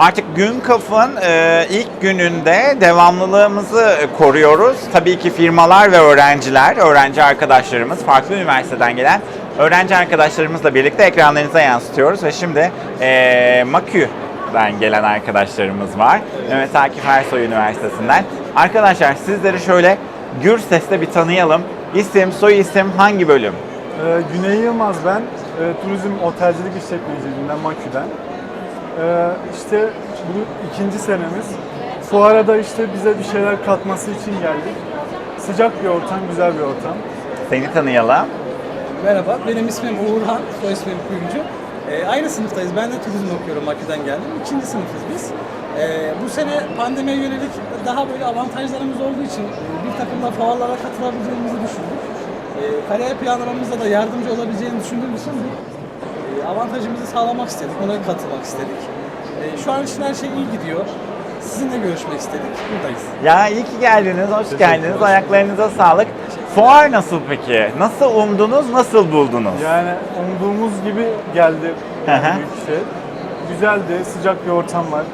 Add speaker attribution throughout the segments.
Speaker 1: Artık Gün Kaf'ın e, ilk gününde devamlılığımızı koruyoruz. Tabii ki firmalar ve öğrenciler, öğrenci arkadaşlarımız, farklı üniversiteden gelen öğrenci arkadaşlarımızla birlikte ekranlarınıza yansıtıyoruz. Ve şimdi e, Makü'den gelen arkadaşlarımız var. Mehmet Akif Ersoy Üniversitesi'nden. Arkadaşlar sizleri şöyle gür sesle bir tanıyalım. İsim, soy isim, hangi bölüm?
Speaker 2: Ee, Güney Yılmaz ben. Ee, turizm otelcilik işletmeciliğinden Makü'den. Ee, işte bu ikinci senemiz. Fuara da işte bize bir şeyler katması için geldik. Sıcak bir ortam, güzel bir ortam.
Speaker 1: Seni tanıyalım.
Speaker 3: Merhaba, benim ismim Uğurhan, soy ismim Kuyumcu. Ee, aynı sınıftayız, ben de turizm okuyorum Maki'den geldim. İkinci sınıfız biz. Ee, bu sene pandemiye yönelik daha böyle avantajlarımız olduğu için e, bir takım da fuarlara katılabileceğimizi düşündük. Ee, kariyer planlamamızda da yardımcı olabileceğini düşündüğümüz için avantajımızı sağlamak istedik, ona katılmak istedik. Ee, şu an için her şey iyi gidiyor. Sizinle görüşmek istedik, buradayız.
Speaker 1: Ya iyi ki geldiniz, hoş geldiniz. Ayaklarınıza sağlık. Fuar nasıl peki? Nasıl umdunuz, nasıl buldunuz?
Speaker 2: Yani umduğumuz gibi geldi
Speaker 1: Hı hı.
Speaker 2: büyük şey. Güzeldi, sıcak bir ortam var.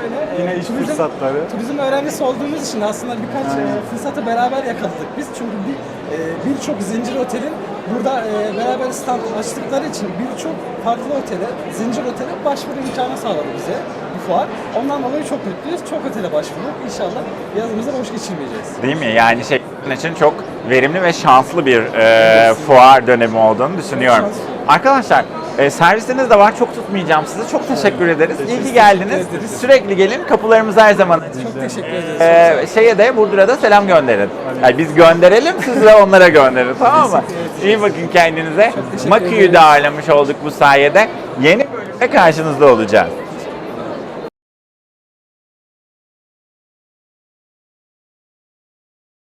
Speaker 3: Şöyle, e,
Speaker 2: Yine iş
Speaker 3: turizm-
Speaker 2: fırsatları.
Speaker 3: Turizm öğrencisi olduğumuz için aslında birkaç e, fırsatı beraber yakaladık biz. Çünkü bir e, birçok zincir otelin burada e, beraber stand açtıkları için birçok farklı otele, zincir otele başvuru imkanı sağladı bize bu fuar. Ondan dolayı çok mutluyuz. Çok otele başvurduk. İnşallah yazımızda boş geçirmeyeceğiz.
Speaker 1: Değil mi? Yani şey için çok verimli ve şanslı bir e, fuar dönemi olduğunu düşünüyorum. Arkadaşlar e, servisiniz de var. Çok tutmayacağım sizi. Çok teşekkür ederiz. İyi ki geldiniz. Sürekli gelin. Kapılarımız her zaman açık.
Speaker 3: Çok teşekkür ederiz.
Speaker 1: Ee, şeye de Burdur'a da selam gönderin. Yani biz gönderelim siz de onlara gönderin tamam mı? İyi bakın kendinize.
Speaker 3: ederiz.
Speaker 1: de ağırlamış olduk bu sayede. Yeni bölümde karşınızda olacağız.